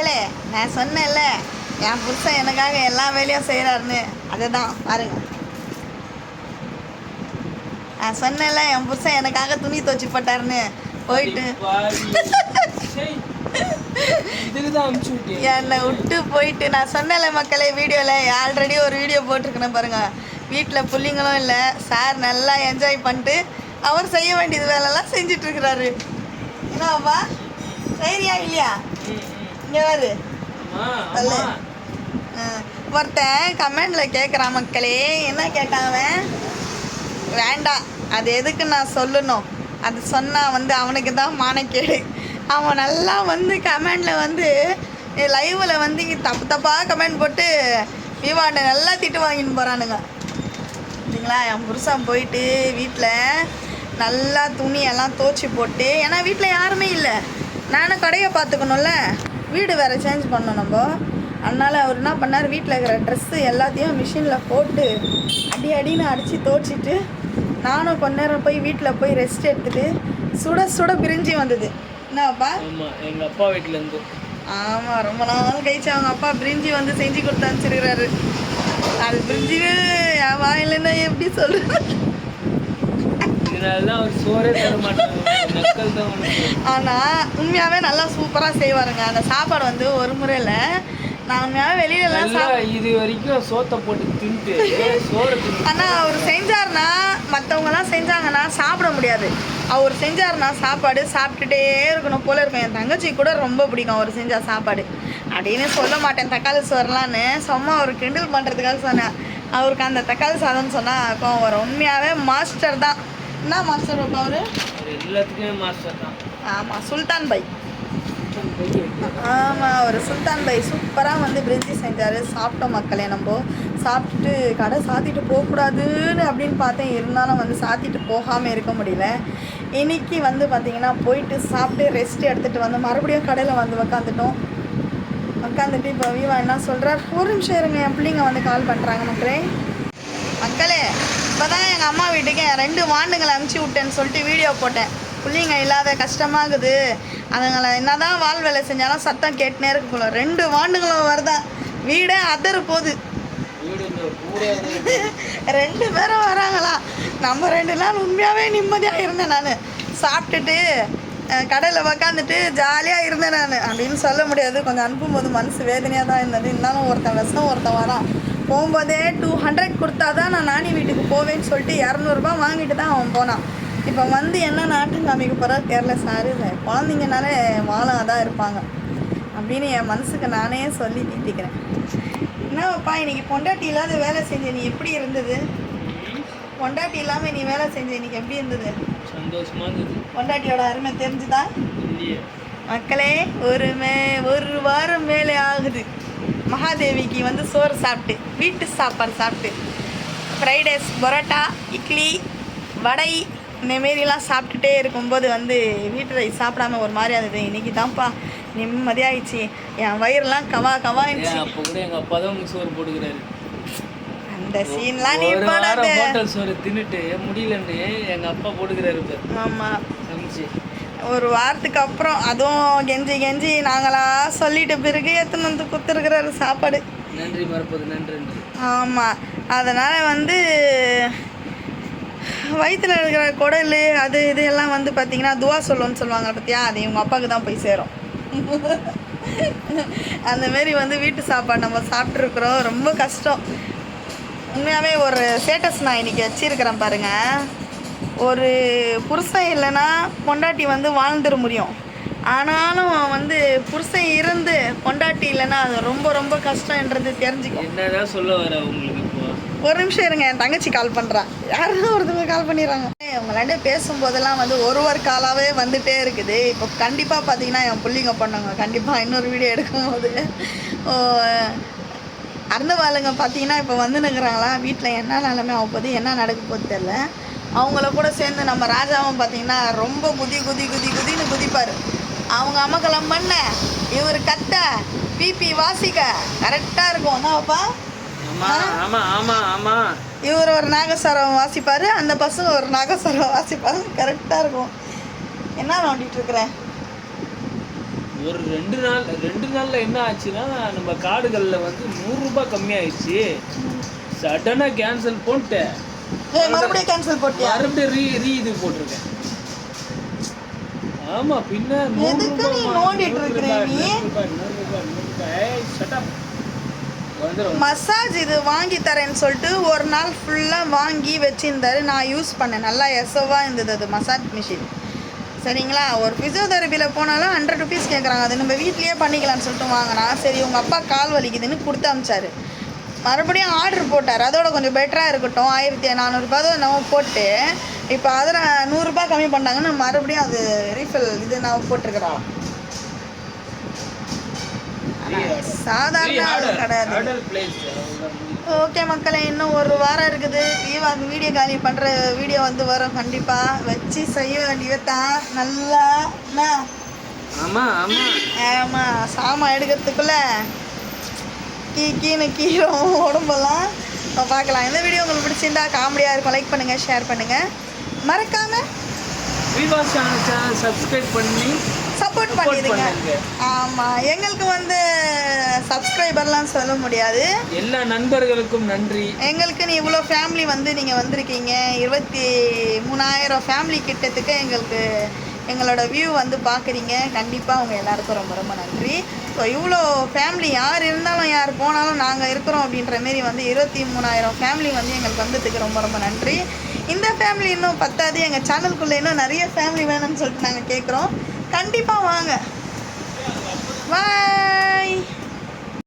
மக்களே நான் சொன்னேன்ல என் புருஷன் எனக்காக எல்லா வேலையும் செய்கிறாருன்னு அதுதான் பாருங்க. நான் சொன்னேன்ல என் புருஷன் எனக்காக துணி துவச்சி போட்டாருன்னு. போயிட்டு. என்னை விட்டு போயிட்டு நான் சொன்னேன்ல மக்களே வீடியோவில் ஆல்ரெடி ஒரு வீடியோ போட்டிருக்கேன் பாருங்க. வீட்டில் புள்ளிங்களும் இல்லை சார் நல்லா என்ஜாய் பண்ணிட்டு அவர் செய்ய வேண்டியது வேலைலாம் செஞ்சுட்டு இருக்கிறாரு. என்னப்பா சரியா இல்லையா? இங்கே ஆமா அஹ் ஒருத்தன் கமெண்ட்ல கேட்குறான் மக்களே. என்ன கேட்டான் அவன்? வேண்டாம் அது எதுக்கு நான் சொல்லணும்? அது சொன்னா வந்து அவனுக்கு தான் மானக்கேடு. அவன் நல்லா வந்து கமெண்ட்ல வந்து லைவ்ல வந்து தப்பு தப்பாக கமெண்ட் போட்டு விவாண்ட நல்லா திட்டு வாங்கின்னு போறானுங்க. சரிங்களா என் புருஷன் போயிட்டு வீட்டில் நல்லா துணியெல்லாம் துவச்சி போட்டு ஏன்னா வீட்டில் யாருமே இல்லை. நானும் கடையை பார்த்துக்கணும்ல. வீடு வேறு சேஞ்ச் பண்ணோம் நம்ம. அதனால் அவர் என்ன பண்ணார்? வீட்டில் இருக்கிற ட்ரெஸ்ஸு எல்லாத்தையும் மிஷினில் போட்டு அடி அடின்னு அடித்து துவச்சிட்டு நானும் கொஞ்ச நேரம் போய் வீட்டில் போய் ரெஸ்ட் எடுத்துட்டு சுட சுட பிரிஞ்சு வந்தது. என்னப்பா? ஆமா எங்க அப்பா வீட்டுல இருந்து. ஆமாம் ரொம்ப நாள் கழிச்சு அவங்க அப்பா பிரிஞ்சி வந்து செஞ்சு கொடுத்து அனுப்பிச்சிருக்கிறாரு. அது பிரிஞ்சி என் வாயிலன்னா எப்படி சொல்கிறது ஆனால் உண்மையாகவே நல்லா சூப்பராக செய்வாருங்க. அந்த சாப்பாடு வந்து ஒரு முறையில் நான் உண்மையாகவே வெளியிலலாம் சாப்பிட இது வரைக்கும் சோத்தை போட்டு தின்ட்டு சோறு ஆனால் அவர் செஞ்சார்னா மற்றவங்கலாம் செஞ்சாங்கன்னா சாப்பிட முடியாது. அவர் செஞ்சார்னா சாப்பாடு சாப்பிட்டுட்டே இருக்கணும் போல இருக்கும். என் தங்கச்சி கூட ரொம்ப பிடிக்கும் அவர் செஞ்ச சாப்பாடு. அப்படின்னு சொல்ல மாட்டேன் தக்காளி சோறுலான்னு. சும்மா அவர் கிண்டல் பண்ணுறதுக்காக சொன்னேன். அவருக்கு அந்த தக்காளி சாதம்னு சொன்னால் கோவம் உண்மையாகவே மாஸ்டர் தான். என்ன மாஸ்டர் அவர்? அவர் எல்லாத்துக்குமே மாஸ்டர் தான். ஆமாம் சுல்தான் பை ஆமாம் ஒரு சுல்தான் பை சூப்பராக வந்து பிரிஞ்சி செஞ்சார். சாப்பிட்டோம் மக்களே நம்ம. சாப்பிட்டுட்டு கடை சாத்திட்டு போகக்கூடாதுன்னு அப்படின்னு பார்த்தேன். இருந்தாலும் வந்து சாத்திட்டு போகாமல் இருக்க முடியல. இன்னைக்கு வந்து பார்த்தீங்கன்னா போயிட்டு சாப்பிட்டு ரெஸ்ட் எடுத்துகிட்டு வந்து மறுபடியும் கடையில் வந்து உக்காந்துட்டோம். உட்காந்துட்டு இப்போ வீவா என்ன சொல்கிறார் ஒரு நிமிஷம் இருங்க என் பிள்ளைங்க வந்து கால் பண்ணுறாங்க மக்களே. மக்களே இப்போ தான் எங்கள் அம்மா வீட்டுக்கு ரெண்டு வாண்டுங்களை அனுப்பிச்சி விட்டேன்னு சொல்லிட்டு வீடியோ போட்டேன். பிள்ளைங்க இல்லாத கஷ்டமாகுது. அதுங்களை என்னதான் வால் வேலை செஞ்சாலும் சத்தம் கேட்டுனே இருக்கு போல. ரெண்டு வாண்டுங்களும் வருதான் வீடே அதறு போகுது. ரெண்டு பேரும் வராங்களா? நம்ம ரெண்டு நாள் உண்மையாகவே நிம்மதியாக இருந்தேன் நான். சாப்பிட்டுட்டு கடையில் உக்காந்துட்டு ஜாலியாக இருந்தேன் நான். அப்படின்னு சொல்ல முடியாது. கொஞ்சம் அனுப்பும்போது மனசு வேதனையாக தான் இருந்தது. இருந்தாலும் ஒருத்தன் விஷம் ஒருத்தன் வரான். போகும்போதே டூ ஹண்ட்ரட் கொடுத்தா தான் நான் நானி வீட்டுக்கு போவேன்னு சொல்லிட்டு இரநூறுபா வாங்கிட்டு தான் அவன் போனான். இப்போ வந்து என்ன நாட்டம் காமிக்க போகிறா தெரில சாரு குழந்தைங்கனாலே வாழாக தான் இருப்பாங்க. அப்படின்னு என் மனசுக்கு நானே சொல்லி தீட்டிக்கிறேன். என்னப்பா இன்னைக்கு பொண்டாட்டி இல்லாத வேலை செஞ்ச நீ எப்படி இருந்தது? பொண்டாட்டி இல்லாமல் நீ வேலை செஞ்ச இன்னைக்கு எப்படி இருந்தது? சந்தோஷமா இருந்தது. பொண்டாட்டியோட அருமை தெரிஞ்சுதா? மக்களே ஒரு மே ஒரு வாரம் மேலே ஆகுது. மகாதேவிக்கு வந்து சோறு சாப்பிட்டு வீட்டு சாப்பாடு சாப்பிட்டு ஃப்ரைட் ரைஸ் பரோட்டா இட்லி வடை இந்த மாரிலாம் சாப்பிட்டுட்டே இருக்கும்போது வந்து வீட்டு ரைஸ் சாப்பிடாம ஒரு மாதிரி இருந்தது இன்னைக்கு தான்ப்பா நிம்மதியாயிடுச்சு. என் வயிறுலாம் கவா கவா அப்போ கூட எங்க அப்பா தான் உங்களுக்கு சோறு போட்டுக்கிறாரு. அந்த சீன்லாம் நீ போடாத. ஹோட்டல் சோறு தின்னுட்டு முடியலன்னு எங்க அப்பா போட்டுக்கிறாரு ஆமாம் சமைச்சு. ஒரு வாரத்துக்கு அப்புறம் அதுவும் கெஞ்சி கெஞ்சி நாங்களா சொல்லிட்ட பிறகு எத்தனை வந்து கொடுத்துருக்குறாரு சாப்பாடு. நன்றி மறப்பது நன்றி நன்றி ஆமாம் அதனால் வந்து வயிற்றுல இருக்கிற குடல் அது இது எல்லாம் வந்து பார்த்தீங்கன்னா துவா சொல்லுன்னு சொல்லுவாங்க பார்த்தியா அது இவங்க அப்பாவுக்கு தான் போய் சேரும். அந்த மாரி வந்து வீட்டு சாப்பாடு நம்ம சாப்பிட்ருக்குறோம் ரொம்ப கஷ்டம். உண்மையாகவே ஒரு ஸ்டேட்டஸ் நான் இன்றைக்கி வச்சிருக்கிறேன் பாருங்கள் ஒரு புருஷன் இல்லைன்னா பொண்டாட்டி வந்து வாழ்ந்துட முடியும். ஆனாலும் வந்து புருஷன் இருந்து பொண்டாட்டி இல்லைன்னா அது ரொம்ப ரொம்ப கஷ்டன்றது தெரிஞ்சுக்கும். என்னதான் சொல்ல வர உங்களுக்கு ஒரு நிமிஷம் இருங்க என் தங்கச்சி கால் பண்ணுறான் யாரும் ஒருத்தவங்க கால் பண்ணிடுறாங்க. உங்களாண்ட பேசும்போதெல்லாம் வந்து ஒரு ஒரு காலாகவே வந்துட்டே இருக்குது. இப்போ கண்டிப்பாக பார்த்தீங்கன்னா என் பிள்ளைங்க பண்ணாங்க கண்டிப்பாக இன்னொரு வீடியோ எடுக்கும்போது ஓ, அருந்தவாளுங்க பார்த்தீங்கன்னா இப்போ வந்து நிற்கிறாங்களா வீட்டில் என்ன நிலைமை ஆக போகுது? என்ன நடக்க போகுது தெரில அவங்கள கூட சேர்ந்து நம்ம ராஜாவும் பார்த்தீங்கன்னா ரொம்ப குதி குதி குதி குதின்னு குதிப்பார். அவங்க அமக்கலம் பண்ண இவர் கத்த பிபி வாசிக்க கரெக்டாக இருக்கும். ஆமா இவர் ஒரு நாகஸ்வரம் வாசிப்பார் அந்த பசங்க ஒரு நாகஸ்வரம் வாசிப்பாங்க கரெக்டாக இருக்கும். என்ன நோண்டிட்டு இருக்கிற? ஒரு ரெண்டு நாள் ரெண்டு நாள்ல என்ன ஆச்சுன்னா நம்ம கார்டுகள்ல வந்து நூறு ரூபாய் கம்மியாயிடுச்சு. சடனா கேன்சல் போட்டு ஏய் மறுபடியும் கேன்சல் போட்டியா? மறுபடியும் ரீ ரீ இது போட்டிருக்கேன். ஆமா பின்ன எதுக்கு நீ நோண்டிட்டு இருக்கிற நீ? மசாஜ் இது வாங்கி தரேன்னு சொல்லிட்டு ஒரு நாள் ஃபுல்லாக வாங்கி வச்சிருந்தாரு. நான் யூஸ் பண்ணேன். நல்லா எசவாக இருந்தது அது மசாஜ் மிஷின் சரிங்களா? ஒரு ஃபிசியோதெரப்பியில் போனாலும் ஹண்ட்ரட் ருபீஸ் கேட்குறாங்க அது நம்ம வீட்லேயே பண்ணிக்கலாம்னு சொல்லிட்டு வாங்கினா சரி உங்கள் அப்பா கால் வலிக்குதுன்னு கொடுத்து அமிச்சாரு. மறுபடியும் ஆர்டர் போட்டார். அதோட கொஞ்சம் பெட்டராக இருக்கட்டும். ஆயிரத்தி நானூறுரூபா தான் நம்ம போட்டு இப்போ அதில் நூறுரூபா கம்மி பண்ணாங்கன்னு மறுபடியும் அது ரீஃபில் இது நான் போட்டிருக்கிறோம் சாதாரண. கிடையாது. ஓகே மக்களே இன்னும் ஒரு வாரம் இருக்குது. ஈவாக்கு வீடியோ காலி பண்ணுற வீடியோ வந்து வரும். கண்டிப்பாக வச்சு செய்ய வேண்டியதான் நல்லா என்ன? ஆமா ஆமா. ஆமாம் சாமான் எடுக்கிறதுக்குள்ள கீ கீனு கீரும் உடம்பெல்லாம் பார்க்கலாம். இந்த வீடியோ உங்களுக்கு பிடிச்சிருந்தா காமெடியாக இருக்கும். லைக் பண்ணுங்கள் ஷேர் பண்ணுங்கள் மறக்காமல் விவா சேனல் சேனல் சப்ஸ்கிரைப் பண்ணி சப்போர்ட் பண்ணிடுங்க. ஆமாம் எங்களுக்கு வந்து சப்ஸ்கிரைபர்லாம் சொல்ல முடியாது. எல்லா நண்பர்களுக்கும் நன்றி. எங்களுக்கு நீ இவ்வளோ ஃபேமிலி வந்து நீங்கள் வந்திருக்கீங்க. இருபத்தி மூணாயிரம் ஃபேமிலி கிட்டத்துக்கு எங்களுக்கு எங்களோட வியூ வந்து பார்க்குறீங்க. கண்டிப்பாக அவங்க எல்லாருக்கும் ரொம்ப ரொம்ப நன்றி. ஸோ இவ்வளோ ஃபேமிலி யார் இருந்தாலும் யார் போனாலும் நாங்கள் இருக்கிறோம் அப்படின்ற மாரி வந்து இருபத்தி மூணாயிரம் ஃபேமிலி வந்து எங்களுக்கு வந்ததுக்கு ரொம்ப ரொம்ப நன்றி. இந்த ஃபேமிலி இன்னும் பத்தாது. எங்கள் சேனலுக்குள்ளே இன்னும் நிறைய ஃபேமிலி வேணும்னு சொல்லிட்டு நாங்கள் கேட்குறோம் கண்டிப்பாக வாங்க. வா